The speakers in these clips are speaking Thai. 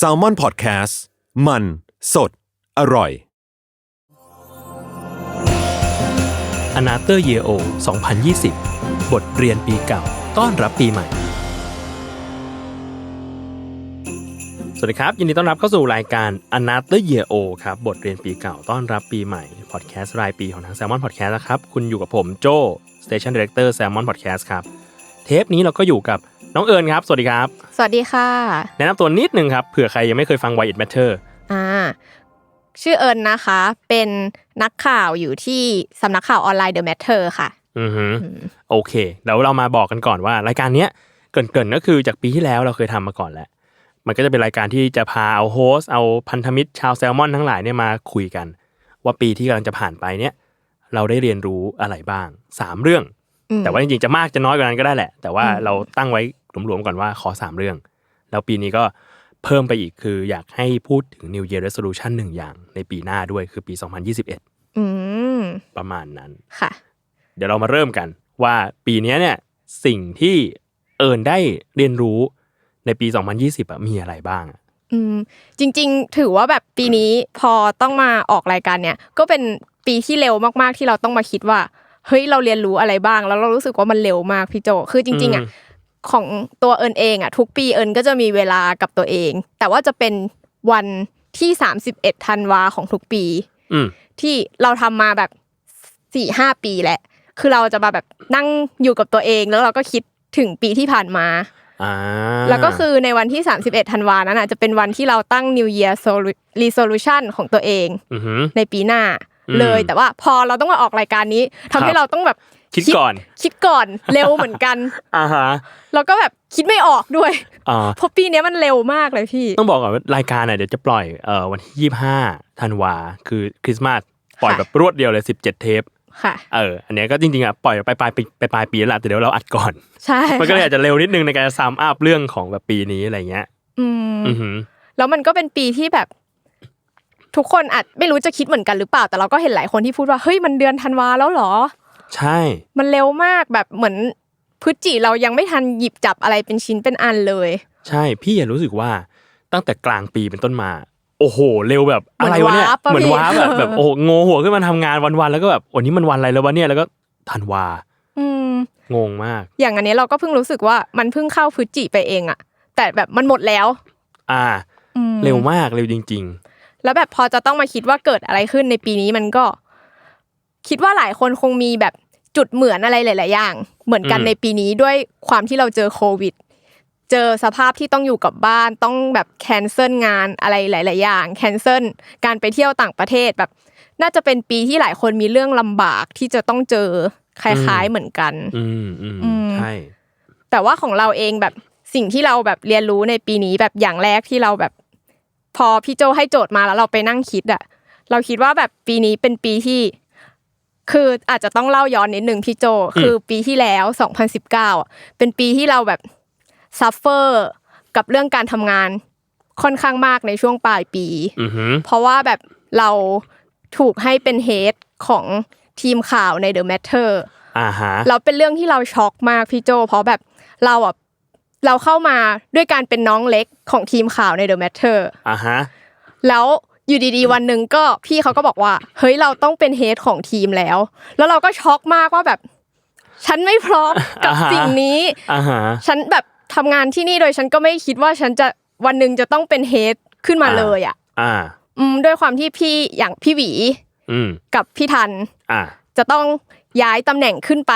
s a l ม o n PODCAST มัน สด อร่อยอนาเตอร์เยโอ2020 บทเรียนปีเก่า ต้อนรับปีใหม่ สวัสดีครับ ยินดีต้อนรับเข้าสู่รายการ a n a t h e r Year O ครับ บทเรียนปีเก่า ต้อนรับปีใหม่ พอดแคสต์รายปีของทาง Salmon Podcast นะครับ คุณอยู่กับผมโจ Station Director Salmon Podcast ครับ เทปนี้เราก็อยู่กับ น้องเอิญครับ สวัสดีครับ สวัสดีค่ะ แนะนำตัวนิดนึงครับเผื่อใครยังไม่เคยฟัง Why It Matter อ่าชื่อเอิญนะคะ เป็นนักข่าวอยู่ที่สำนักข่าวออนไลน์ The Matter ค่ะ อือฮึโอเคแล้วเรามาบอกกันก่อนว่ารายการเนี้ยเกรินๆก็คือจากปีที่แล้วเราเคยทำมาก่อนแล้ว มันก็จะเป็นรายการที่จะพาเอาโฮสต์เอาพันธมิตรชาวแซลมอนทั้งหลายเนี่ยมาคุยกัน ว่าปีที่กำลังจะผ่านไปเนี่ย เราได้เรียนรู้อะไรบ้างสามเรื่องอืมแต่ว่าจริงๆจะมากจะน้อยกว่านั้นก็ได้แหละ แต่ว่าเราตั้งไว้ หลวมๆก่อนว่าขอสามเรื่อง แล้วปีนี้ก็เพิ่มไปอีกคืออยากให้พูดถึง New Year Resolution หนึ่งอย่างในปีหน้าด้วยคือปี 2021อืมประมาณนั้นค่ะ เดี๋ยวเรามาเริ่มกันว่าปีนี้เนี่ยสิ่งที่เอิญได้เรียนรู้ในปี 2020อะมีอะไรบ้างอะอืมจริง ๆ ถือว่าแบบปีนี้พอต้องมาออกรายการเนี่ย ก็เป็นปีที่เร็วมากๆที่เราต้องมาคิดว่าเฮ้ยเราเรียนรู้อะไรบ้าง แล้วเรารู้สึกว่ามันเร็วมากพี่โจ คือจริงๆอะ ของตัวเอิญเองอะทุกปีเอิญก็จะมีเวลากับตัวเอง แต่ว่าจะเป็นวันที่31ธันวาของทุกปีอืมที่เราทำมาแบบสี่ห้าปีแหละ คือเราจะมาแบบนั่งอยู่กับตัวเองแล้วเราก็คิดถึงปีที่ผ่านมาอ่าแล้วก็คือในวันที่ 31ธันวานั้นอะจะเป็นวันที่เราตั้ง New Year Solu- Resolution ของตัวเองอือหือในปีหน้าอืมเลยแต่ว่าพอเราต้องมาออกรายการนี้ทำให้ครับเราต้องแบบ คิดก่อน คิดก่อนเร็วเหมือนกันอ่าฮะแล้วก็แบบคิดไม่ออกด้วยอ่าเพราะปีเนี้ยมันเร็วมากเลยพี่ ต้องบอกก่อนว่ารายการเนี่ยเดี๋ยวจะปล่อยเอ่อวันที่25ธันวาคือคริสต์มาสปล่อยค่ะแบบรวดเดียวเลย17เทปค่ะเอออันเนี้ยก็จริงๆอะปล่อยไปปลายปีไปปลายปีแล้วล่ะแต่เดี๋ยวเราอัดก่อนใช่มันก็เลยอาจจะเร็วนิดนึงในการซัมอัพเรื่องของแบบปีนี้อะไรเงี้ย อืมอือหือแล้วมันก็เป็นปีที่แบบ ทุกคนอาจไม่รู้จะคิดเหมือนกันหรือเปล่า แต่เราก็เห็นหลายคนที่พูดว่าเฮ้ยมันเดือนธันวาแล้วเหรอ ใช่ มันเร็วมากแบบเหมือนพฤศจิเรายังไม่ทันหยิบจับอะไรเป็นชิ้นเป็นอันเลย ใช่พี่อะรู้สึกว่าตั้งแต่กลางปีเป็นต้นมา โอ้โห เร็วแบบอะไรวะเนี่ยเหมือนวาร์ปอะเหมือนว้าร์ปแบบพี่แบบโอ้โหโงหัวขึ้นมาทำงานวันๆแล้วก็แบบวันนี้มันวันอะไรแล้ววะเนี่ยแล้วก็ธันวาอืมงงมาก อย่างอันนี้เราก็เพิ่งรู้สึกว่ามันเพิ่งเข้าพฤศจิไปเองอะแต่แบบมันหมดแล้ว อ่าอืมเร็วมากเร็วจริงแล้วแบบพอจะต้องมาคิดว่าเกิดอะไรขึ้นในปีนี้มันก็ คิดว่าหลายคนคงมีแบบจุดเหมือนอะไรหลาย ๆ อย่าง เหมือนกันอืมในปีนี้ด้วยความที่เราเจอโควิด เจอสภาพที่ต้องอยู่กับบ้านต้องแบบแคนเซิลงานอะไรหลาย ๆ อย่างแคนเซิลการไปเที่ยวต่างประเทศแบบ น่าจะเป็นปีที่หลายคนมีเรื่องลำบากที่จะต้องเจอคล้าย ๆ เหมือนกันๆอืมอืมอืมใช่แต่ว่าของเราเองแบบสิ่งที่เราแบบเรียนรู้ในปีนี้แบบอย่างแรกที่เราแบบ พอพี่โจให้โจทย์มาแล้วเราไปนั่งคิดอะเราคิดว่าแบบปีนี้เป็นปีที่ คืออาจจะต้องเล่าย้อนนิดนึงพี่โจ คือปีที่แล้ว 2019อะเป็นปีที่เราแบบซัฟเฟอร์กับเรื่องการทำงานค่อนข้างมากในช่วงปลายปีอือหือเพราะว่าแบบเราถูกให้เป็นเฮดของทีมข่าวใน The Matter อ่าฮะเราเป็นเรื่องที่เราช็อกมากพี่โจ เพราะแบบเราอะเราเข้ามาด้วยการเป็นน้องเล็กของทีมข่าวใน The Matter อ่าฮะแล้ว อยู่ดีๆ วันหนึ่งก็พี่เขาก็บอกว่า เฮ้ยเราต้องเป็นเฮดของทีมแล้ว แล้วเราก็ช็อกมากว่าแบบ ฉันไม่พร้อมกับอ่าฮะสิ่งนี้อ่าฮะฉันแบบทำงานที่นี่โดยฉันก็ไม่คิดว่าฉันจะวันหนึ่งจะต้องเป็นเฮดขึ้นมาอ่าเลยอะอ่าอืมด้วยความที่พี่อย่างพี่หวีอืมกับพี่ทันอ่าจะต้องย้ายตำแหน่งขึ้นไป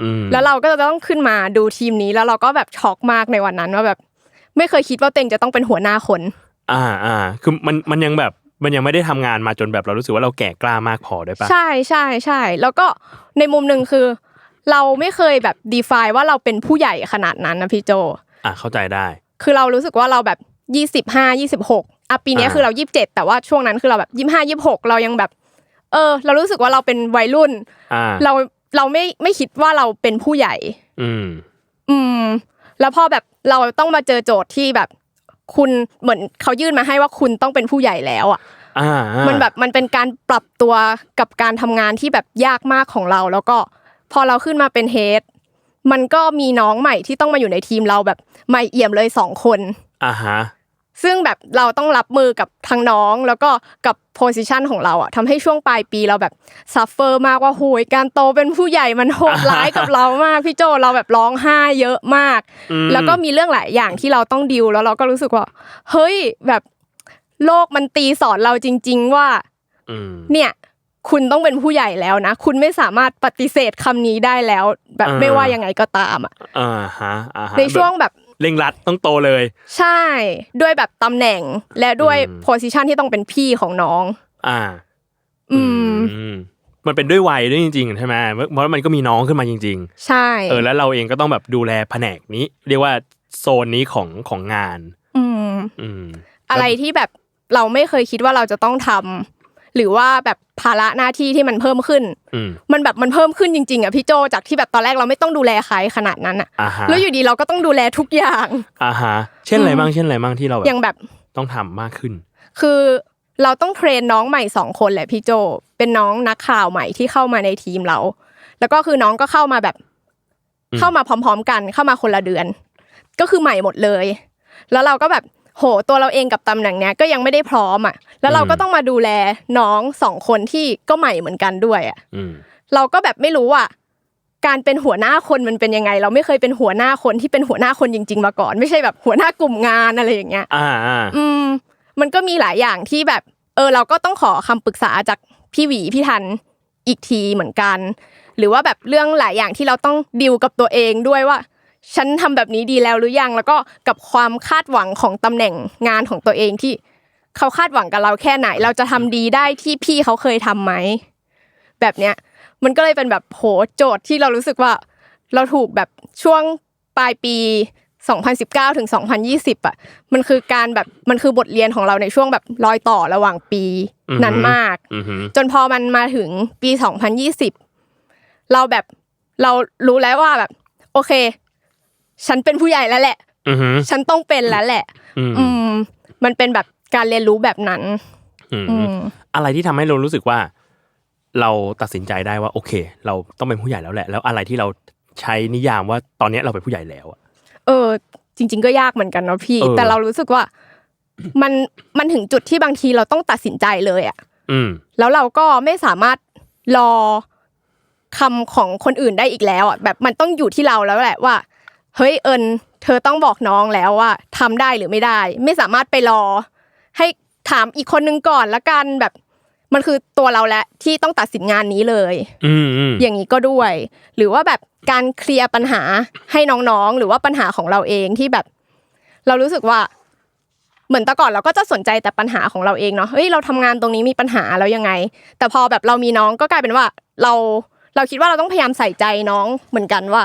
อืมแล้วเราก็จะต้องขึ้นมาดูทีมนี้แล้วเราก็แบบช็อกมากในวันนั้นว่าแบบ ไม่เคยคิดว่าตัวเองจะต้องเป็นหัวหน้าคน อ่าอ่าคือมันมันยังแบบ มันยังไม่ได้ทำงานมาจนแบบเรารู้สึกว่าเราแก่กล้ามากพอด้วยปะใช่ใช่ใช่แล้วก็ในมุมหนึ่งคือ เราไม่เคยแบบ define ว่าเราเป็นผู้ใหญ่ขนาดนั้นนะพี่โจ อ่าเข้าใจได้ คือเรารู้สึกว่าเราแบบยี่สิบห้ายี่สิบหกอะปีเนี้ยอ่าคือเรายี่สิบเจ็ดแต่ว่าช่วงนั้นคือเราแบบยี่ห้ายี่หกเรายังแบบ เออ เรารู้สึกว่าเราเป็นวัยรุ่นอ่าเราเราไม่ไม่คิดว่าเราเป็นผู้ใหญ่ อืม อืม แล้วพอแบบเราต้องมาเจอโจทย์ที่แบบ คุณเหมือนเขายื่นมาให้ว่าคุณต้องเป็นผู้ใหญ่แล้วอะอ่าอ่ามันแบบมันเป็นการปรับตัวกับการทำงานที่แบบยากมากของเรา แล้วก็พอเราขึ้นมาเป็นเฮดมันก็มีน้องใหม่ที่ต้องมาอยู่ในทีมเราแบบใหม่เอี่ยมเลยสองคนอ่าฮะ ซึ่งแบบเราต้องรับมือกับทางน้องแล้วก็กับโพสิชันของเราอะทำให้ช่วงปลายปีเราแบบซัฟเฟอร์มากว่าโหยการโตเป็นผู้ใหญ่มันโหดร้ายกับเรามากพี่โจเราแบบร้องไห้เยอะมากอืมแล้วก็มีเรื่องหลายอย่างที่เราต้องดิวแล้วเราก็รู้สึกว่า เฮ้ยแบบโลกมันตีสอนเราจริง ๆ ว่าอืมเนี่ยคุณต้องเป็นผู้ใหญ่แล้วนะ คุณไม่สามารถปฏิเสธคำนี้ได้แล้ว แบบอ่าไม่ว่ายังไงก็ตามอะอ่าฮะอ่าฮะในช่วงแบบ เร่งรัดต้องโตเลย ใช่ด้วยแบบตำแหน่งและด้วยอืมโพสิชันที่ต้องเป็นพี่ของน้อง อ่าอืมอืมมันเป็นด้วยวัยด้วยจริงๆใช่ไหมเพราะมันก็มีน้องขึ้นมาจริงใช่ๆเออแล้วเราเองก็ต้องแบบดูแลแผนกนี้ เรียกว่าโซนนี้ของของงาน อืมอืมอะไรที่แบบเราไม่เคยคิดว่าเราจะต้องทำ หรือว่าแบบภาระหน้าที่ที่มันเพิ่มขึ้นอืมมันแบบมันเพิ่มขึ้นจริงๆอะพี่โจจากที่แบบตอนแรกเราไม่ต้องดูแลใครขนาดนั้นอะอ่าฮะแล้วอยู่ดีเราก็ต้องดูแลทุกอย่างอ่าฮะเช่นอะไรอืมบ้างเช่นอะไรบ้างที่เราแบอบย่างแบบต้องทำมากขึ้น คือเราต้องเทรนน้องใหม่สองคนแหละพี่โจ เป็นน้องนักข่าวใหม่ที่เข้ามาในทีมเรา แล้วก็คือน้องก็เข้ามาแบบอืมเข้ามาพร้อม ๆ กันเข้ามาคนละเดือน ก็คือใหม่หมดเลย แล้วเราก็แบบ โหตัวเราเองกับตำแหน่งเนี้ยก็ยังไม่ได้พร้อมอะ แล้วเราก็ต้องมาดูแลน้องสองคนที่ก็ใหม่เหมือนกันด้วยอะอืมเราก็แบบไม่รู้ว่าการเป็นหัวหน้าคนมันเป็นยังไง เราไม่เคยเป็นหัวหน้าคนที่เป็นหัวหน้าคนจริง ๆ มาก่อน ไม่ใช่แบบหัวหน้ากลุ่มงานอะไรอย่างเงี้ย อ่าอ่าอืม มันก็มีหลายอย่างที่แบบ เออ เราก็ต้องขอคำปรึกษาจากพี่หวีพี่ทันอีกทีเหมือนกัน หรือว่าแบบเรื่องหลายอย่างที่เราต้องดิวกับตัวเองด้วยว่า ฉันทำแบบนี้ดีแล้วหรือยัง แล้วก็กับความคาดหวังของตำแหน่งงานของตัวเองที่เขาคาดหวังกับเราแค่ไหน เราจะทำดีได้ที่พี่เขาเคยทำไหมแบบเนี้ย มันก็เลยเป็นแบบโหโจทย์ที่เรารู้สึกว่า เราถูกแบบช่วงปลายปี 2019ถึง2020อะมันคือการแบบมันคือบทเรียนของเราในช่วงแบบรอยต่อระหว่างปีนั้นมากอือฮึจนพอมันมาถึงปี 2020 เราแบบเรารู้แล้วว่าแบบ โอเค ฉันเป็นผู้ใหญ่แล้วแหละอือฮึฉันต้องเป็นแล้วแหละอืมอืม มันเป็นแบบการเรียนรู้แบบนั้นอืมอืมอะไรที่ทำให้เรารู้สึกว่า เราตัดสินใจได้ว่า โอเค เราต้องเป็นผู้ใหญ่แล้วแหละ แล้วอะไรที่เราใช้นิยามว่าตอนเนี้ยเราเป็นผู้ใหญ่แล้วอะเออ จริง ๆ ก็ยากเหมือนกันเนาะพี่เออแต่เรารู้สึกว่า มันมันถึงจุดที่บางทีเราต้องตัดสินใจเลยอะอืมแล้วเราก็ไม่สามารถรอคำของคนอื่นได้อีกแล้วอะแบบมันต้องอยู่ที่เราแล้วแหละว่า เฮ้ยเอิญเธอต้องบอกน้องแล้วว่าทำได้หรือไม่ได้ ไม่สามารถไปรอ ให้ถามอีกคนนึงก่อนละกันแบบ มันคือตัวเราแหละที่ต้องตัดสินงานนี้เลยอืมอืมอย่างนี้ก็ด้วย หรือว่าแบบการเคลียร์ปัญหาให้น้องๆ หรือว่าปัญหาของเราเองที่แบบ เรารู้สึกว่าเหมือนแต่ก่อนเราก็จะสนใจแต่ปัญหาของเราเองเนาะเฮ้ยเราทำงานตรงนี้มีปัญหาแล้วยังไง แต่พอแบบเรามีน้องก็กลายเป็นว่า เราเราคิดว่าเราต้องพยายามใส่ใจน้องเหมือนกันว่า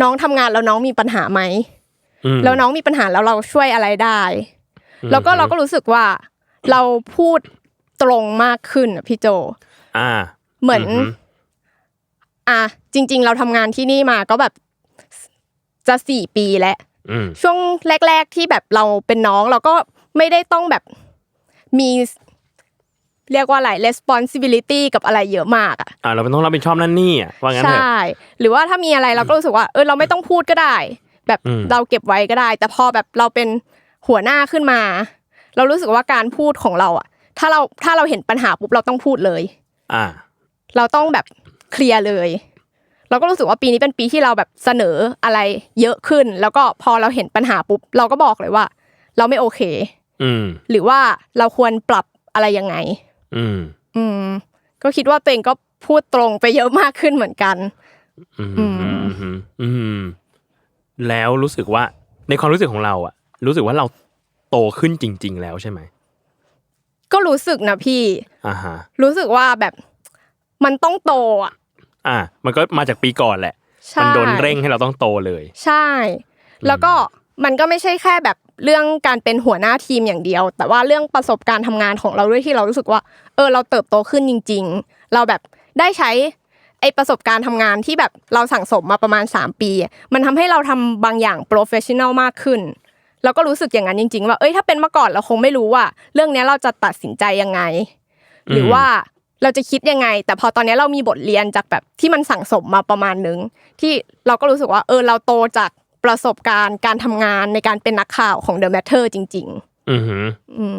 น้องทำงานแล้วน้องมีปัญหาไหมอืมแล้วน้องมีปัญหาแล้วเราช่วยอะไรได้ แล้วก็เราก็รู้สึกว่า เราพูดตรงมากขึ้นอะพี่โจ อ่า เหมือนอือฮึอะจริง ๆ เราทำงานที่นี่มาก็แบบจะสี่ปีแล้วอืมช่วงแรก ๆที่แบบเราเป็นน้องเราก็ไม่ได้ต้องแบบมี เรียกว่าอะไร responsibility กับอะไรเยอะมากอะอ่าเราเป็นต้องรับผิดชอบนั่นนี่อะว่างั้นเถอะใช่หรือว่าถ้ามีอะไรเราก็รู้สึกว่าเออเราไม่ต้องพูดก็ได้ แบบอืมเราเก็บไว้ก็ได้ แต่พอแบบเราเป็นหัวหน้าขึ้นมา เรารู้สึกว่าการพูดของเราอะ ถ้าเราถ้าเราเห็นปัญหาปุ๊บเราต้องพูดเลย อ่า เราต้องแบบเคลียร์เลย เราก็รู้สึกว่าปีนี้เป็นปีที่เราแบบเสนออะไรเยอะขึ้น แล้วก็พอเราเห็นปัญหาปุ๊บเราก็บอกเลยว่า เราไม่โอเค อืม หรือว่าเราควรปรับอะไรยังไง อืม อืม ก็คิดว่าตัวเองก็พูดตรงไปเยอะมากขึ้นเหมือนกัน อืมอือืมมอืมอืมแล้วรู้สึกว่า ในความรู้สึกของเราอะรู้สึกว่าเราโตขึ้นจริง ๆ แล้วใช่ไหมก็รู้สึกนะพี่อ่าฮะรู้สึกว่าแบบมันต้องโตอะอ่า มันก็มาจากปีก่อนแหละใช่มันโดนเร่งให้เราต้องโตเลย ใช่ แล้วก็ มันก็ไม่ใช่แค่แบบเรื่องการเป็นหัวหน้าทีมอย่างเดียว แต่ว่าเรื่องประสบการณ์ทำงานของเราด้วยที่เรารู้สึกว่า เออ เราเติบโตขึ้นจริง ๆ เราแบบได้ใช้ไอประสบการณ์ทำงานที่แบบเราสั่งสมมาประมาณ 3 ปี มันทำให้เราทำบางอย่างโปรเฟชชั่นอลมากขึ้นแล้วก็รู้สึกอย่างนั้นจริง ๆ ว่าเอ้ยถ้าเป็นเมื่อก่อนเราคงไม่รู้ว่า เรื่องนี้เราจะตัดสินใจยังไง หรือว่าเราจะคิดยังไง แต่พอตอนนี้เรามีบทเรียนจากแบบที่มันสั่งสมมาประมาณนึงที่เราก็รู้สึกว่า เออเราโตจาก ประสบการณ์การทำงานในการเป็นนักข่าวของ The Matter จริงอือหือๆอืม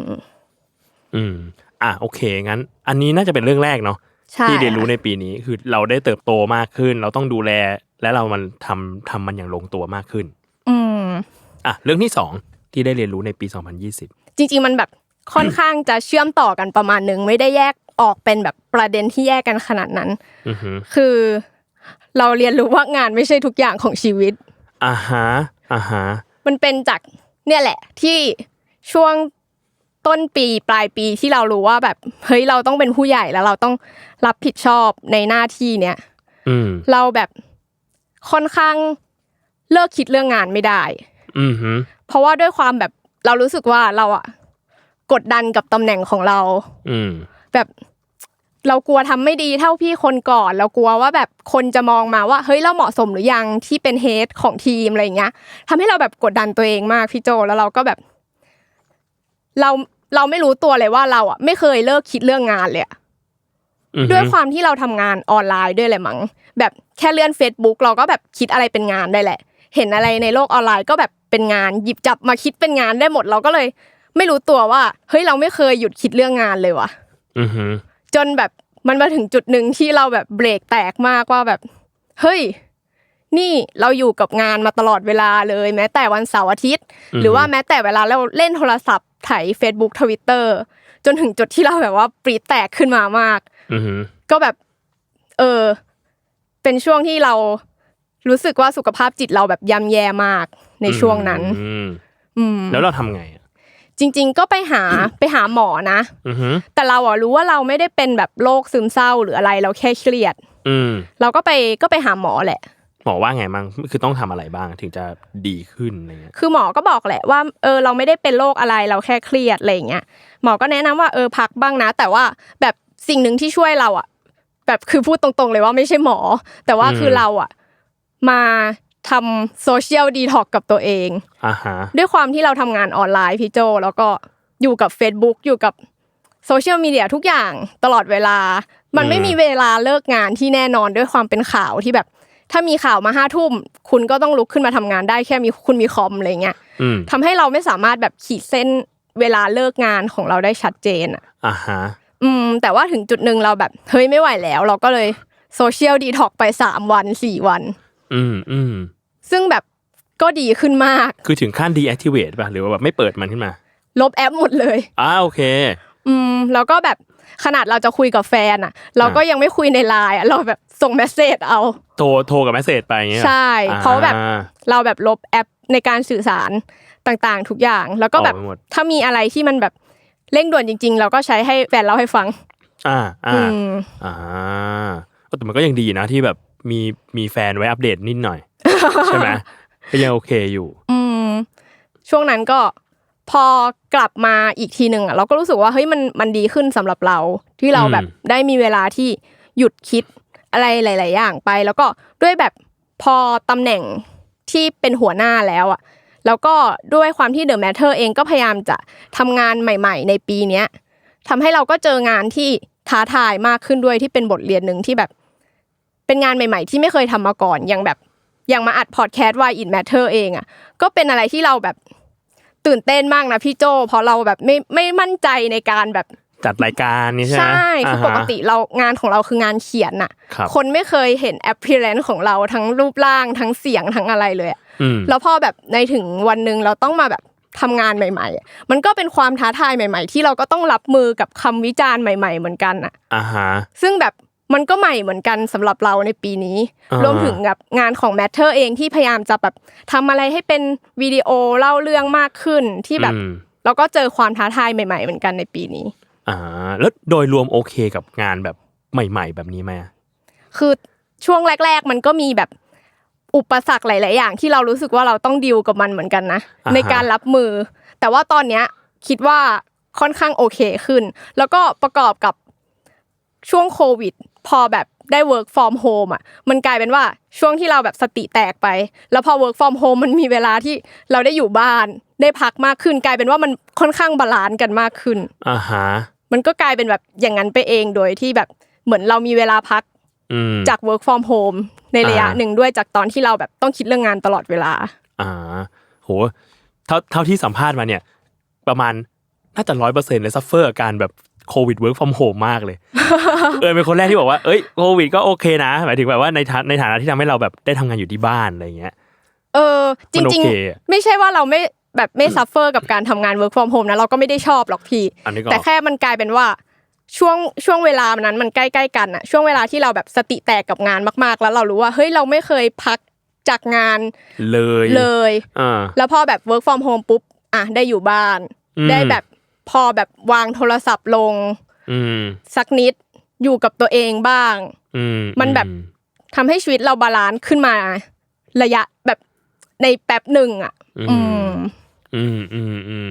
อืมอะโอเคงั้น อันนี้น่าจะเป็นเรื่องแรกเนาะใช่ที่เรียนรู้ในปีนี้คือเราได้เติบโตมากขึ้น เราต้องดูแล และเรามันทำทำมันอย่างลงตัวมากขึ้น อืมอะเรื่องที่สองที่ได้เรียนรู้ในปี 2020 จริง ๆ มันแบบค่อนข้างจะเชื่อมต่อกันประมาณหนึ่งไม่ได้แยกออกเป็นแบบประเด็นที่แยกกันขนาดนั้นอือหือคือ เราเรียนรู้ว่างานไม่ใช่ทุกอย่างของชีวิต อ่าฮะอ่าฮะมันเป็นจากเนี่ยแหละที่ช่วงต้นปีปลายปีที่เรารู้ว่าแบบเฮ้ยเราต้องเป็นผู้ใหญ่แล้วเราต้องรับผิดชอบในหน้าที่เนี้ยอืมเราแบบค่อนข้างเลิกคิดเรื่องงานไม่ได้อือหือเพราะว่าด้วยความแบบเรารู้สึกว่าเราอะกดดันกับตำแหน่งของเราอืมแบบ เรากลัวทำไม่ดีเท่าพี่คนก่อน เรากลัวว่าแบบคนจะมองมาว่าเฮ้ยเราเหมาะสมหรือยังที่เป็นเฮดของทีมอะไรอย่างเงี้ยทำให้เราแบบกดดันตัวเองมากพี่โจแล้วเราก็แบบ เราเราไม่รู้ตัวเลยว่าเราอะไม่เคยเลิกคิดเรื่องงานเลยอะอือหือด้วยความที่เราทำงานออนไลน์ด้วยแหละมั้งแบบแค่เลื่อน Facebook เราก็แบบคิดอะไรเป็นงานได้แหละ เห็นอะไรในโลกออนไลน์ก็แบบเป็นงาน หยิบจับมาคิดเป็นงานได้หมดเราก็เลย ไม่รู้ตัวว่า เฮ้ยเราไม่เคยหยุดคิดเรื่องงานเลยว่ะ อือหือ จนแบบมันมาถึงจุดหนึ่งที่เราแบบเบรกแตกมากว่าแบบเฮ้ย นี่เราอยู่กับงานมาตลอดเวลาเลย แม้แต่วันเสาร์อาทิตย์ หรือว่าแม้แต่เวลาเราเล่นโทรศัพท์ไถ Facebook Twitter จนถึงจุดที่เราแบบว่าปรีดแตกขึ้นมามากอือหือก็แบบ เออ เป็นช่วงที่เรารู้สึกว่าสุขภาพจิตเราแบบย่ำแย่มากในช่วงนั้น อืมอืมแล้วเราทำไงอะ จริง ๆ ก็ไปหาไปหาหมอนะอือหือแต่เราอะรู้ว่าเราไม่ได้เป็นแบบโรคซึมเศร้าหรืออะไรเราแค่เครียด อืมเราก็ไปก็ไปหาหมอแหละ หมอว่าไงบ้างคือต้องทำอะไรบ้างถึงจะดีขึ้นอะไรเงี้ยคือหมอก็บอกแหละว่าเออเราไม่ได้เป็นโรคอะไรเราแค่เครียดอะไรอย่างเงี้ยหมอก็แนะนำว่าเออพักบ้างนะ แต่ว่าแบบสิ่งหนึ่งที่ช่วยเราอะ แบบคือพูดตรงๆเลยว่าไม่ใช่หมอ แต่ว่าคือเราอะ มา ทำโซเชียลดีท็อกกับตัวเองอ่าฮะด้วยความที่เราทำงานออนไลน์พี่โจ แล้วก็อยู่กับ Facebook อยู่กับโซเชียลมีเดียทุกอย่างตลอดเวลา มันไม่มีเวลาเลิกงานที่แน่นอนด้วยความเป็นข่าวที่แบบ ถ้ามีข่าวมาห้าทุ่ม คุณก็ต้องลุกขึ้นมาทำงานได้แค่มีคุณมีคอมอะไรเงี้ยอืมทำให้เราไม่สามารถแบบขีดเส้นเวลาเลิกงานของเราได้ชัดเจนอะอ่าฮะอืม แต่ว่าถึงจุดหนึ่งเราแบบเฮ้ยไม่ไหวแล้ว เราก็เลยโซเชียลดีท็อกไปสามวันสี่วัน อืมอืม ซึ่งแบบก็ดีขึ้นมาก คือถึงขั้น deactivate ป่ะหรือว่าแบบไม่เปิดมันขึ้นมา ลบแอปหมดเลยอ่าโอเค อืมแล้วก็แบบขนาดเราจะคุยกับแฟนอะ เราก็ยังไม่คุยในไลน์อะเราแบบส่งเมสเซจเอาโทรโทรกับแมสเซจไปอย่างเงี้ยใช่อ่เพราะแบบเราแบบลบแอปในการสื่อสารต่างๆ ทุกอย่าง แล้วก็แบบออไปหมดถ้ามีอะไรที่มันแบบเร่งด่วนจริง ๆ เราก็ใช้ให้แฟนเล่าให้ฟัง อ่าอ่าอืมอ่าเออแต่มันก็ยังดีนะที่แบบมีมีแฟนไว้อัปเดตนิดหน่อย ใช่ไหมก็ยังโอเคอยู่ อืมช่วงนั้นก็พอกลับมาอีกทีหนึ่งอะเราก็รู้สึกว่าเฮ้ยมันมันดีขึ้นสำหรับเรา ที่เราแบบอืมได้มีเวลาที่หยุดคิดอะไรหลาย ๆ อย่างไป แล้วก็ด้วยแบบพอตำแหน่งที่เป็นหัวหน้าแล้วอะ แล้วก็ด้วยความที่เดอะแมทเทอร์เองก็พยายามจะทำงานใหม่ ๆ ในปีเนี้ยทำให้เราก็เจองานที่ท้าทายมากขึ้นด้วยที่เป็นบทเรียนหนึ่งที่แบบ เป็นงานใหม่ ๆ ที่ไม่เคยทำมาก่อนอย่างแบบ อย่างมาอัดพอดแคสต์ Why It Matter เองอะก็เป็นอะไรที่เราแบบตื่นเต้นมากนะพี่โจเพราะเราแบบไม่ไม่มั่นใจในการแบบจัดรายการนี่ใช่ไหมใช่คือปกติเรางานของเราคืองานเขียนน่ะครับคนไม่เคยเห็น appearance ของเราทั้งรูปร่างทั้งเสียงทั้งอะไรเลยอะอืมแล้วพอแบบในถึงวันหนึ่งเราต้องมาแบบทำงานใหม่ๆอะมันก็เป็นความท้าทายใหม่ ๆ ที่เราก็ต้องรับมือกับคำวิจารณ์ใหม่ ๆ เหมือนกันอะอ่าฮะซึ่งแบบ มันก็ใหม่เหมือนกันสำหรับเราในปีนี้อ่ารรวมถึงกับงานของ Matter เองที่พยายามจะแบบทำอะไรให้เป็นวิดีโอเล่าเรื่องมากขึ้นที่แบบอืมเราก็เจอความท้าทายใหม่ ๆ เหมือนกันในปีนี้อ่าแล้วโดยรวมโอเคกับงานแบบใหม่ ๆ แบบนี้ไหมคือช่วงแรก ๆ มันก็มีแบบอุปสรรคหลาย ๆ อย่างที่เรารู้สึกว่าเราต้องดิวกับมันเหมือนกันนะอ่าฮะในการรับมือ แต่ว่าตอนเนี้ยคิดว่าค่อนข้างโอเคขึ้น แล้วก็ประกอบกับช่วงโควิด พอแบบได้ work from home อะ มันกลายเป็นว่าช่วงที่เราแบบสติแตกไป แล้วพอ work from home มันมีเวลาที่เราได้อยู่บ้านได้พักมากขึ้น กลายเป็นว่ามันค่อนข้างบาลานซ์กันมากขึ้นอ่าฮะมันก็กลายเป็นแบบอย่างนั้นไปเองโดยที่แบบเหมือนเรามีเวลาพักอืมจาก work from home ในระยะอ่าหนึ่งด้วยจากตอนที่เราแบบต้องคิดเรื่องงานตลอดเวลา อ่า โห เท่าเท่าที่สัมภาษณ์มาเนี่ย ประมาณน่าจะร้อยเปอร์เซ็นต์เลยซัฟเฟอร์การแบบ โควิดเวิร์กฟอร์มโฮมมากเลยเออเป็นคนแรกที่บอกว่าเอ้ยโควิดก็โอเคนะหมายถึงแบบว่าในฐานในฐานะที่ทำให้เราแบบได้ทำงานอยู่ที่บ้านอะไรเงี้ยเออจมันโอริงเคอะๆไม่ใช่ว่าเราไม่แบบไม่ซัฟเฟอร์กับการทำงาน work from home นะเราก็ไม่ได้ชอบหรอกพี่อันนี้ก็แต่แค่มันกลายเป็นว่าช่วงช่วงเวลานั้นมันใกล้ๆกันอะช่วงเวลาที่เราแบบสติแตกกับงานมากๆ แล้วเรารู้ว่าเฮ้ยเราไม่เคยพักจากงานเลยเลยอ่าแล้วพอแบบ work from home ปุ๊บอะได้อยู่บ้านอืมได้แบบ พอแบบวางโทรศัพท์ลงอืมสักนิดอยู่กับตัวเองบ้างอืมมันแบบทำให้ชีวิตเราบาลานซ์ขึ้นมา ระยะแบบในแป๊บหนึ่งอะอืมอืม อืมอืมอืม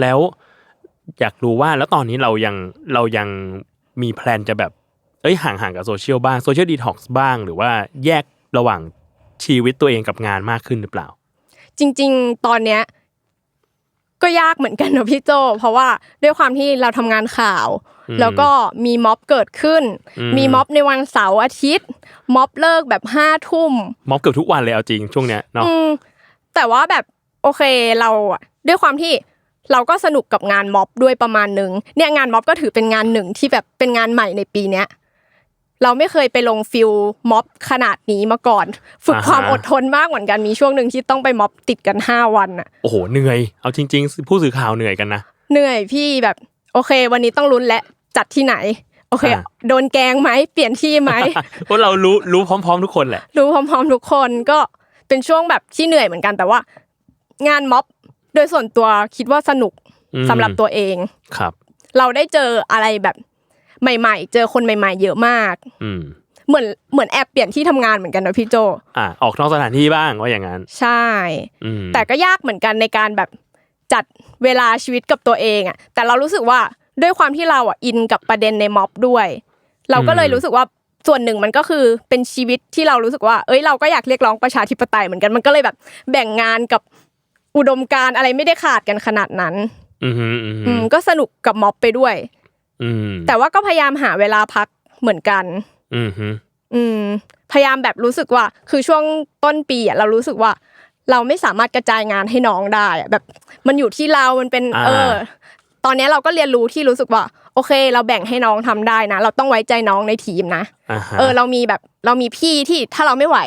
แล้วอยากรู้ว่าแล้วตอนนี้เรายังเรายังมีแพลนจะแบบ เอ้ยห่างห่างๆกับโซเชียลบ้างโซเชียลดีท็อกซ์บ้าง หรือว่าแยกระหว่างชีวิตตัวเองกับงานมากขึ้นหรือเปล่า จริง ๆ ตอนเนี้ย ก็ยากเหมือนกันนะพี่โจ เพราะว่าด้วยความที่เราทำงานข่าวอืมแล้วก็มีม็อบเกิดขึ้นอืมมีม็อบในวันเสาร์อาทิตย์ ม็อบเลิกแบบห้าทุ่มม็อบเกือบทุกวันเลยเอาจริงช่วงเนี้ยเนาะอืมแต่ว่าแบบโอเคเราอะด้วยความที่เราก็สนุกกับงานม็อบด้วยประมาณหนึ่งเนี่ยงานม็อบก็ถือเป็นงานหนึ่งที่แบบเป็นงานใหม่ในปีเนี้ย เราไม่เคยไปลงฟิลม็อบขนาดนี้มาก่อน ฝึกความอดทนมากเหมือนกันมีช่วงหนึ่งที่ต้องไปม็อบติดกันห้าวันอะโอ้โหเหนื่อยเอาจริง ๆ ผู้สื่อข่าวเหนื่อยกันนะเหนื่อยพี่แบบโอเค วันนี้ต้องลุ้นและจัดที่ไหนโอเคอ่าโดนแกล้งไหมเปลี่ยนที่ไหมเพราะเรารู้รู้พร้อม ๆ ทุกคนแหละ รู้พร้อม ๆ ทุกคนก็เป็นช่วงแบบที่เหนื่อยเหมือนกันแต่ว่า งานม็อบโดยส่วนตัวคิดว่าสนุกอืมสำหรับตัวเองครับ เราได้เจออะไรแบบ ใหม่ ๆ เจอคนใหม่ ๆ เยอะมากอืมเหมือนเหมือนแอบเปลี่ยนที่ทำงานเหมือนกันนะพี่โจอะออกนอกสถานที่บ้างว่าอย่างนั้น ใช่อืมแต่ก็ยากเหมือนกันในการแบบจัดเวลาชีวิตกับตัวเองอะ แต่เรารู้สึกว่าด้วยความที่เราอะอินกับประเด็นในม็อบด้วย เราก็เลยรู้สึกว่าส่วนหนึ่งมันก็คือเป็นชีวิตที่เรารู้สึกว่า เอ้ยเราก็อยากเรียกร้องประชาธิปไตยเหมือนกันมันก็เลยแบบ แบ่งงานกับอุดมการณ์อะไรไม่ได้ขาดกันขนาดนั้น อืมอืมอืมอืมก็สนุกกับม็อบไปด้วยอืม แต่ว่าก็พยายามหาเวลาพักเหมือนกัน อืมฮึอืมพยายามแบบรู้สึกว่า คือช่วงต้นปีอะเรารู้สึกว่า เราไม่สามารถกระจายงานให้น้องได้อะแบบ มันอยู่ที่เรา มันเป็น เออ ตอนนี้เราก็เรียนรู้ที่รู้สึกว่า โอเค เราแบ่งให้น้องทำได้นะ เราต้องไว้ใจน้องในทีมนะอ่าฮะเออ เรามีแบบเรามีพี่ที่ถ้าเราไม่ไหว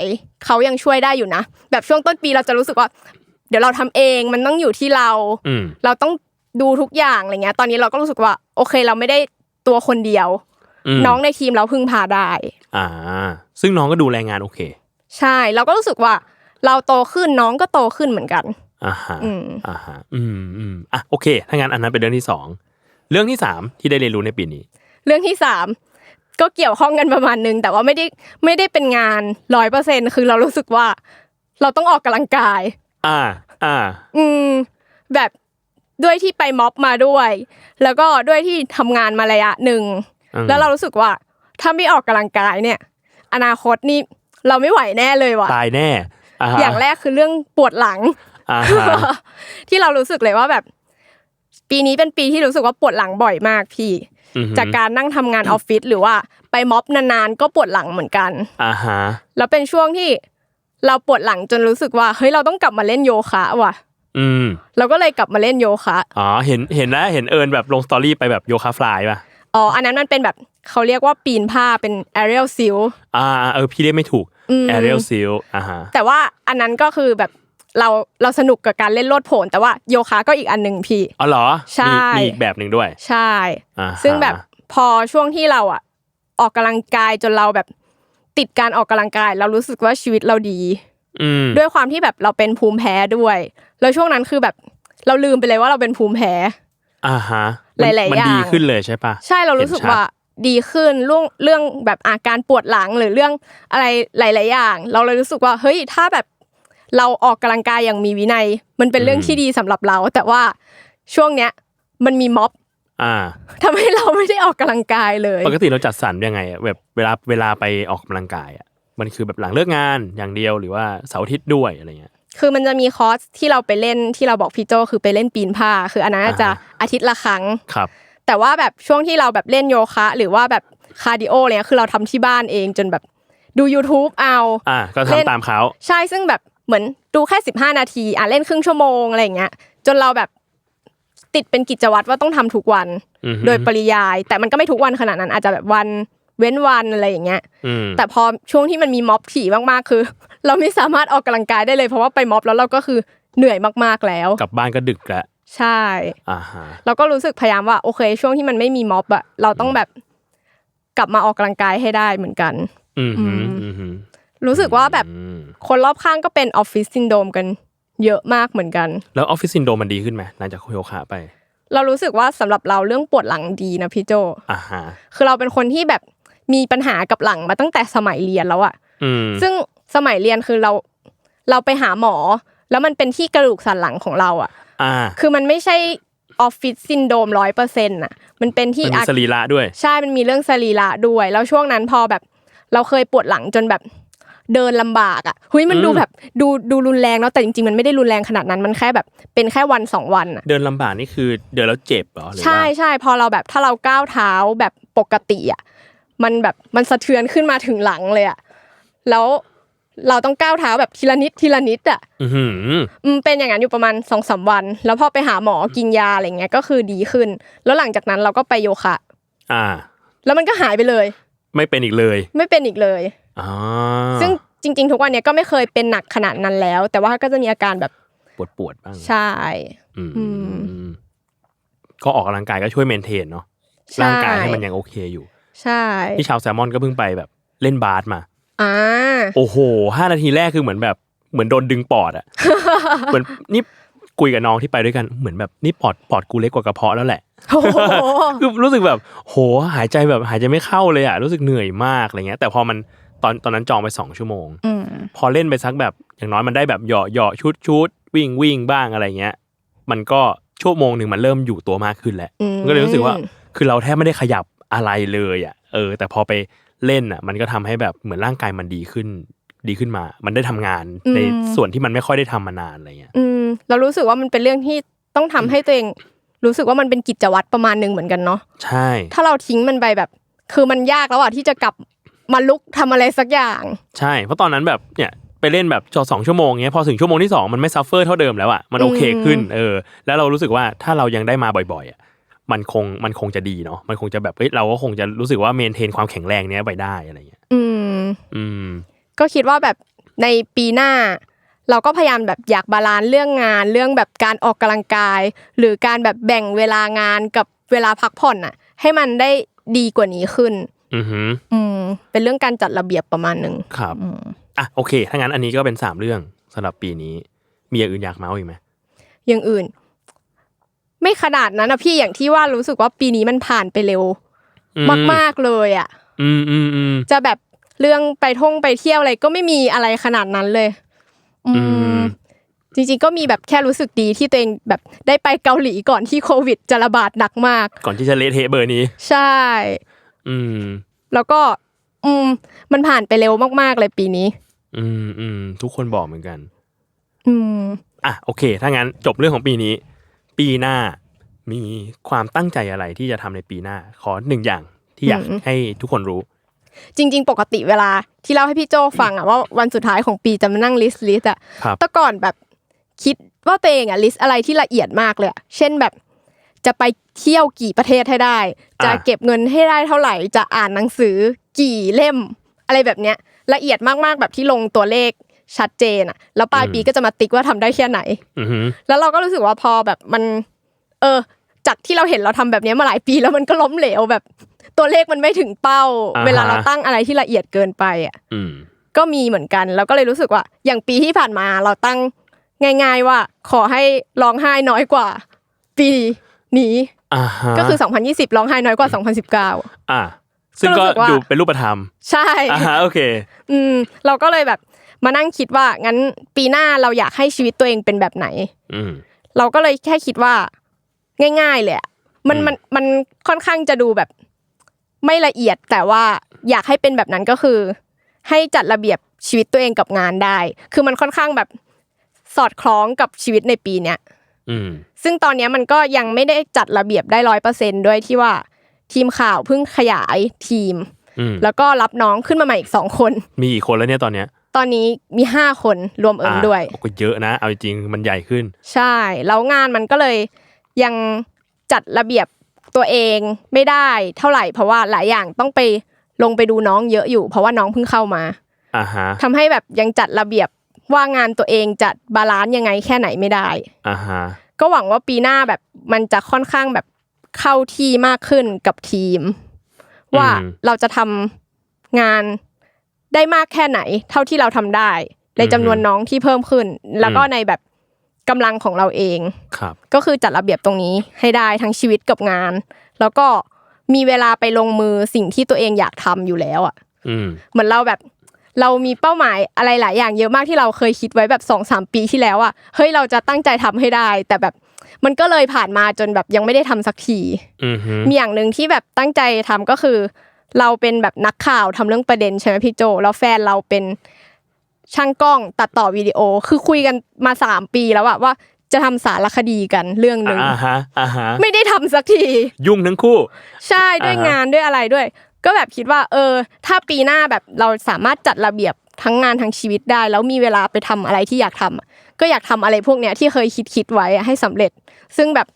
เขายังช่วยได้อยู่นะแบบช่วงต้นปีเราจะรู้สึกว่า เดี๋ยวเราทำเองมันต้องอยู่ที่เราอืมเราต้อง ดูทุกอย่างอะไรเงี้ย ตอนนี้เราก็รู้สึกว่า โอเคเราไม่ได้ตัวคนเดียวมน้องในทีมเราพึ่งพาได้ อ่า ซึ่งน้องก็ดูแลงานโอเค ใช่ เราก็รู้สึกว่า เราโตขึ้นน้องก็โตขึ้นเหมือนกันอ่าฮะอืมอ่าฮะอืมอืมอะโอเค ถ้างั้นอันนั้นเป็นเรื่องที่สองเรื่องที่สามที่ได้เรียนรู้ในปีนี้ เรื่องที่สามก็เกี่ยวข้องกันประมาณนึงแต่ว่าไม่ได้ไม่ได้เป็นงานร้อยเปอร์เซ็นคือเรารู้สึกว่า เราต้องออกกำลังกาย อ่า อ่า อืม แบบ ด้วยที่ไปม็อบมาด้วย แล้วก็ด้วยที่ทำงานมาระยะหนึ่งอืมแล้วเรารู้สึกว่า ถ้าไม่ออกกำลังกายเนี่ย อนาคตนี่เราไม่ไหวแน่เลยว่ะตายแน่อ่าฮะอย่างแรกคือเรื่องปวดหลังอ่าฮะที่เรารู้สึกเลยว่าแบบ ปีนี้เป็นปีที่รู้สึกว่าปวดหลังบ่อยมากพี่อือฮึจากการนั่งทำงานออฟฟิศหรือว่าไปม็อบนานๆก็ปวดหลังเหมือนกันอ่าฮะแล้วเป็นช่วงที่เราปวดหลังจนรู้สึกว่าเฮ้ยเราต้องกลับมาเล่นโยคะว่ะ อืมเราก็เลยกลับมาเล่นโยคะอ๋อเห็นเห็นแล้วเห็นเอิญแบบลงสตอรี่ไปแบบโยคะฟลายป่ะอ๋ออันนั้นมันเป็นแบบเขาเรียกว่าปีนผ้าเป็น aerial seal อ่าเออพี่เรียกไม่ถูกอืม aerial seal อ่าฮะแต่ว่าอันนั้นก็คือแบบเราเราสนุกกับการเล่นโลดโผนแต่ว่าโยคะก็อีกอันหนึ่งพี่อ๋อเหรอใช่มีมีอีกแบบหนึ่งด้วย ใช่อ่าฮะซึ่งแบบพอช่วงที่เราอะ ออกกำลังกายจนเราแบบติดการออกกำลังกาย เรารู้สึกว่าชีวิตเราดีอืม ด้วยความที่แบบเราเป็นภูมิแพ้ด้วย แล้วช่วงนั้นคือแบบเราลืมไปเลยว่าเราเป็นภูมิแพ้อ่าฮะหลายๆมันอย่างดีขึ้นเลยใช่ปะใช่เรารู้สึกเห็นชัดว่าดีขึ้นเรื่องเรื่องแบบอาการปวดหลังหรือเรื่องอะไรหลาย ๆ อย่าง เราเลยรู้สึกว่าเฮ้ยถ้าแบบเราออกกำลังกายอย่างมีวินัย มันเป็นเรื่องที่ดีสำหรับเรา แต่ว่าช่วงเนี้ยมันมีม็อบอ่าทำให้เราไม่ได้ออกกำลังกายเลย ปกติเราจัดสรรยังไงอะแบบเวลาเวลาไปออกกำลังกายอะ มันคือแบบหลังเลิกงานอย่างเดียวหรือว่าเสาร์อาทิตย์ด้วยอะไรเงี้ยคือมันจะมีคอร์สที่เราไปเล่นที่เราบอกพี่โจคือไปเล่นปีนผ้า คืออันนั้นอ่าฮะจะอาทิตย์ละครั้งครับ แต่ว่าแบบช่วงที่เราแบบเล่นโยคะ หรือว่าแบบคาร์ดิโออะไรเนี่ยคือเราทำที่บ้านเองจนแบบดู YouTube เอาอ่าก็เล่นทำตามเขาใช่ซึ่งแบบเหมือนดูแค่สิบห้านาทีอะเล่นครึ่งชั่วโมงอะไรอย่างเงี้ย จนเราแบบติดเป็นกิจวัตรว่าต้องทำทุกวันอือฮึโดยปริยาย แต่มันก็ไม่ทุกวันขนาดนั้น อาจจะแบบวัน เว้นวันอะไรอย่างเงี้ยอืมแต่พอช่วงที่มันมีม็อบถี่มากๆคือ เราไม่สามารถออกกำลังกายได้เลยเพราะว่าไปม็อบแล้วเราก็คือเหนื่อยมากๆแล้ว กลับบ้านก็ดึกแล้วใช่อ่าฮะเราก็รู้สึกพยายามว่าโอเคช่วงที่มันไม่มีม็อบอะเราต้องแบบกลับมาออกกำลังกายให้ได้เหมือนกัน อืมฮึอืมอืมฮึรู้สึกว่าแบบอืมคนรอบข้างก็เป็นออฟฟิศซินโดรมกัน เยอะมากเหมือนกัน แล้วออฟฟิศซินโดรมมันดีขึ้นไหมหลังจากโยคะไป เรารู้สึกว่าสำหรับเราเรื่องปวดหลังดีนะพี่โจอ่าฮะคือเราเป็นคนที่แบบ มีปัญหากับหลังมาตั้งแต่สมัยเรียนแล้วอะอืมซึ่งสมัยเรียนคือเราเราไปหาหมอ แล้วมันเป็นที่กระดูกสันหลังของเราอะอ่าคือมันไม่ใช่ออฟฟิศซินโดรมร้อยเปอร์เซ็นต์อะมันเป็นที่มันมีอาสรีระด้วย ใช่ มันมีเรื่องสรีระด้วย แล้วช่วงนั้นพอแบบ เราเคยปวดหลังจนแบบเดินลำบากอะหุยมันดูอืมแบบดูดูรุนแรงเนาะแต่จริงๆมันไม่ได้รุนแรงขนาดนั้นมันแค่แบบ เป็นแค่วันสองวันอะเดินลำบากนี่คือเดินแล้วเจ็บเหรอหรือว่าใช่ใช่พอเราแบบถ้าเราก้าวเท้าแบบปกติอะ มันแบบมันสะเทือนขึ้นมาถึงหลังเลยอะแล้วเราต้องก้าวเท้าแบบทีละนิดทีละนิดอะอือหืออืมเป็นอย่างนั้นอยู่ประมาณสองสามวัน แล้วพอไปหาหมอกินยาอะไรเงี้ยก็คือดีขึ้น แล้วหลังจากนั้นเราก็ไปโยคะ อ่า แล้วมันก็หายไปเลย ไม่เป็นอีกเลย ไม่เป็นอีกเลยอ่าซึ่งจริง ๆ ทุกวันเนี้ยก็ไม่เคยเป็นหนักขนาดนั้นแล้ว แต่ว่าก็จะมีอาการแบบปวดปวดๆบ้างใช่อืมอืมก็ออกกำลังกายก็ช่วยเมนเทนเนาะใช่ร่างกายให้มันยังโอเคอยู่ ใช่พี่ชาวแซลมอนก็เพิ่งไปแบบเล่นบาสมาอ่าโอ้โหห้านาทีแรกคือเหมือนแบบเหมือนโดนดึงปอดอะเหมือนนี่คุยกับน้องที่ไปด้วยกันเหมือนแบบนี่ปอดปอดกูเล็กกว่ากระเพาะแล้วแหละโอ้โหคือรู้สึกแบบ โหหายใจแบบหายใจไม่เข้าเลยอะรู้สึกเหนื่อยมากอะไรเงี้ย แต่พอมันตอนตอนนั้นจองไปสองชั่วโมงอืมพอเล่นไปสักแบบอย่างน้อยมันได้แบบเหยาะเหยาะชุดชุดวิ่งวิ่งบ้างอะไรเงี้ย มันก็ชั่วโมงหนึ่งมันเริ่มอยู่ตัวมากขึ้นแหละอืมมันก็เลยรู้สึกว่า คือเราแทบไม่ได้ขยับ อะไรเลยอะเออ แต่พอไปเล่นอะ มันก็ทำให้แบบเหมือนร่างกายมันดีขึ้นดีขึ้นมา มันได้ทำงานในส่วนที่มันไม่ค่อยได้ทำมานานอะไรเงี้ย อืม เรารู้สึกว่ามันเป็นเรื่องที่ต้องทำให้ตัวเอง รู้สึกว่ามันเป็นกิจวัตรประมาณหนึ่งเหมือนกันเนาะ ใช่ ถ้าเราทิ้งมันไปแบบ คือมันยากแล้วอะที่จะกลับมาลุกทำอะไรสักอย่าง ใช่ เพราะตอนนั้นแบบเนี่ยไปเล่นแบบจอสองชั่วโมงเงี้ยพอถึงชั่วโมงที่สองมันไม่ซัฟเฟอร์เท่าเดิมแล้วอะมันโอเคขึ้น เออ แล้วเรารู้สึกว่าถ้าเรายังได้มาบ่อยๆอะ มันคงมันคงจะดีเนาะมันคงจะแบบเฮ้ยเราก็คงจะรู้สึกว่าเมนเทนความแข็งแรงเนี้ยไปได้อะไรเงี้ย อืม อืม ก็คิดว่าแบบในปีหน้า เราก็พยายามแบบอยากบาลานซ์เรื่องงานเรื่องแบบการออกกำลังกาย หรือการแบบแบ่งเวลางานกับเวลาพักผ่อนน่ะ ให้มันได้ดีกว่านี้ขึ้น อือหืออืม เป็นเรื่องการจัดระเบียบประมาณหนึ่งครับอะโอเคถ้างั้นอันนี้ก็เป็นสามเรื่องสำหรับปีนี้มีอย่างอื่นอยากเมาส์อีกไหมอย่างอื่น ไม่ขนาดนั้นนะพี่อย่างที่ว่ารู้สึกว่าปีนี้มันผ่านไปเร็ว มากๆเลยอะอืมอืมอืมจะแบบเรื่องไปท่องไปเที่ยวอะไรก็ไม่มีอะไรขนาดนั้นเลย อือืมมจริงๆก็มีแบบแค่รู้สึกดีที่ตัวเองแบบได้ไปเกาหลีก่อนที่โควิดจะระบาดหนักมาก ก่อนที่จะเละเทะเบอร์นี้ ใช่ อืม แล้วก็ อืม มันผ่านไปเร็วมากๆเลยปีนี้ อืมอืมทุกคนบอกเหมือนกัน อืมอะโอเค ถ้างั้นจบเรื่องของปีนี้ ปีหน้า มีความตั้งใจอะไรที่จะทำในปีหน้า ขอหนึ่งอย่างที่อยากอืมให้ทุกคนรู้ จริง ๆ ปกติเวลาที่เล่าให้พี่โจฟังอะว่าวันสุดท้ายของปีจะมานั่งลิสต์ลิสต์อะครับแต่ก่อนแบบคิดว่าตัวเองอะลิสต์อะไรที่ละเอียดมากเลยอะเช่นแบบจะไปเที่ยวกี่ประเทศให้ได้ จะเก็บเงินให้ได้เท่าไหร่ จะอ่านหนังสือกี่เล่ม อะไรแบบเนี้ยละเอียดมากๆแบบที่ลงตัวเลข ชัดเจนอะแล้วปลายปีก็จะมาติ๊กว่าทำได้แค่ไหนอือหือแล้วเราก็รู้สึกว่าพอแบบมัน เออ จากที่เราเห็นเราทำแบบเนี้ยมาหลายปีแล้วมันก็ล้มเหลวแบบ ตัวเลขมันไม่ถึงเป้า เวลาเราตั้งอะไรที่ละเอียดเกินไปอะอืมก็มีเหมือนกันแล้วก็เลยรู้สึกว่า อย่างปีที่ผ่านมาเราตั้งง่าย ๆ ว่า ขอให้ร้องไห้น้อยกว่า ปีนี้อ่าฮะก็คือ 2020ร้องไห้น้อยกว่า 2019 อ่าซึ่งก็รู้ก็สึกว่าดูเป็นรูปธรรม ใช่อ่าฮะโอเค อืม เราก็เลยแบบ มานั่งคิดว่างั้นปีหน้าเราอยากให้ชีวิตตัวเองเป็นแบบไหนอืมเราก็เลยแค่คิดว่า ง่าย ๆเลยอะมันอืมมันมันค่อนข้างจะดูแบบ ไม่ละเอียดแต่ว่าอยากให้เป็นแบบนั้นก็คือ ให้จัดระเบียบชีวิตตัวเองกับงานได้ คือมันค่อนข้างแบบสอดคล้องกับชีวิตในปีเนี้ยอืมซึ่งตอนเนี้ยมันก็ยังไม่ได้จัดระเบียบได้ร้อยเปอร์เซนด้วยที่ว่า ทีมข่าวเพิ่งขยายทีมอืมแล้วก็รับน้องขึ้นมาใหม่อีกสองคน มีกี่คนแล้วเนี่ยตอนเนี้ย ตอนนี้มีห้าคนรวมเอิญด้วยอะก็เยอะนะ เอาจริงๆมันใหญ่ขึ้น ใช่แล้วงานมันก็เลยยังจัดระเบียบตัวเองไม่ได้เท่าไหร่ เพราะว่าหลายอย่างต้องไปลงไปดูน้องเยอะอยู่ เพราะว่าน้องเพิ่งเข้ามาอ่าฮะทำให้แบบยังจัดระเบียบว่างานตัวเองจัดบาลานซ์ยังไงแค่ไหนไม่ได้อ่าฮะก็หวังว่าปีหน้าแบบมันจะค่อนข้างแบบเข้าที่มากขึ้นกับทีม ว่าเราจะทำงาน ได้มากแค่ไหน เท่าที่เราทำได้ ในจำนวนน้องที่เพิ่มขึ้น แล้วก็ในแบบกำลังของเราเองครับ ก็คือจัดระเบียบตรงนี้ให้ได้ทั้งชีวิตกับงาน แล้วก็มีเวลาไปลงมือสิ่งที่ตัวเองอยากทำอยู่แล้วอะอืมเหมือนเราแบบเรามีเป้าหมายอะไรหลายอย่างเยอะมากที่เราเคยคิดไว้แบบสองสามปีที่แล้วอะเฮ้ยเราจะตั้งใจทำให้ได้ แต่แบบมันก็เลยผ่านมาจนแบบยังไม่ได้ทำสักทีอืมฮึมีอย่างหนึ่งที่แบบตั้งใจทำก็คือ เราเป็นแบบนักข่าวทำเรื่องประเด็นใช่ไหมพี่โจ แล้วแฟนเราเป็นช่างกล้องตัดต่อวิดีโอ คือคุยกันมาสามปีแล้วอะว่าจะทำสารคดีกันเรื่องหนึ่งอ่าฮะอ่าฮะไม่ได้ทำสักที ยุ่งทั้งคู่ ใช่ด้วยอ่าฮะงานด้วยอะไรด้วย ก็แบบคิดว่า เออ ถ้าปีหน้าแบบเราสามารถจัดระเบียบทั้งงานทั้งชีวิตได้ แล้วมีเวลาไปทำอะไรที่อยากทำอะก็อยากทำอะไรพวกเนี้ยที่เคยคิดคิดไว้อะให้สำเร็จ ซึ่งแบบ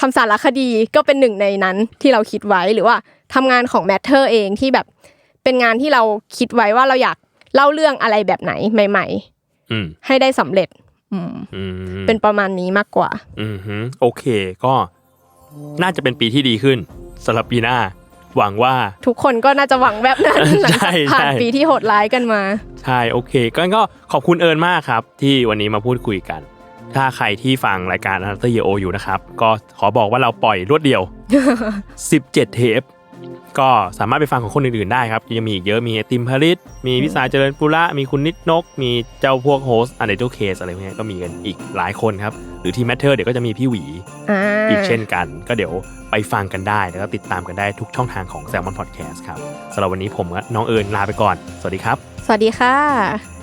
ทำสารคดีก็เป็นหนึ่งในนั้นที่เราคิดไว้หรือว่าทำงานของแมทเทอร์เองที่แบบเป็นงานที่เราคิดไว้ว่าเราอยากเล่าเรื่องอะไรแบบไหนใหม่อืมๆให้ได้สำเร็จอืมอืมเป็นประมาณนี้มากกว่าอืมฮึโอเคก็น่าจะเป็นปีที่ดีขึ้นสำหรับปีหน้า หวังว่า ทุกคนก็น่าจะหวังแบบนั้นหลังใช่จากผ่านใช่ปีที่โหดร้ายกันมา ใช่โอเคก็ก็ขอบคุณเอิญมากครับ ที่วันนี้มาพูดคุยกัน ถ้าใครที่ฟังรายการอันเตอร์เยโออยู่นะครับ ก็ขอบอกว่าเราปล่อยรวดเดียว 17 เทป ก็สามารถไปฟังของคนอื่นๆได้ครับยังมีอีกเยอะมีไอติมพาริสมีพิสาเจริญปุระมีคุณนิดนก มีเจ้าพวกโฮสอันเดอร์เคสอะไรพวกนี้ก็มีกันอีกหลายคนครับ หรือที่แมทเทอร์เดี๋ยวก็จะมีพี่หวีอ่าอีกเช่นกัน ก็เดี๋ยวไปฟังกันได้ แล้วก็ติดตามกันได้ทุกช่องทางของ Salmon Podcast ครับสำหรับวันนี้ผมกับน้องเอิญลาไปก่อน สวัสดีครับ สวัสดีค่ะ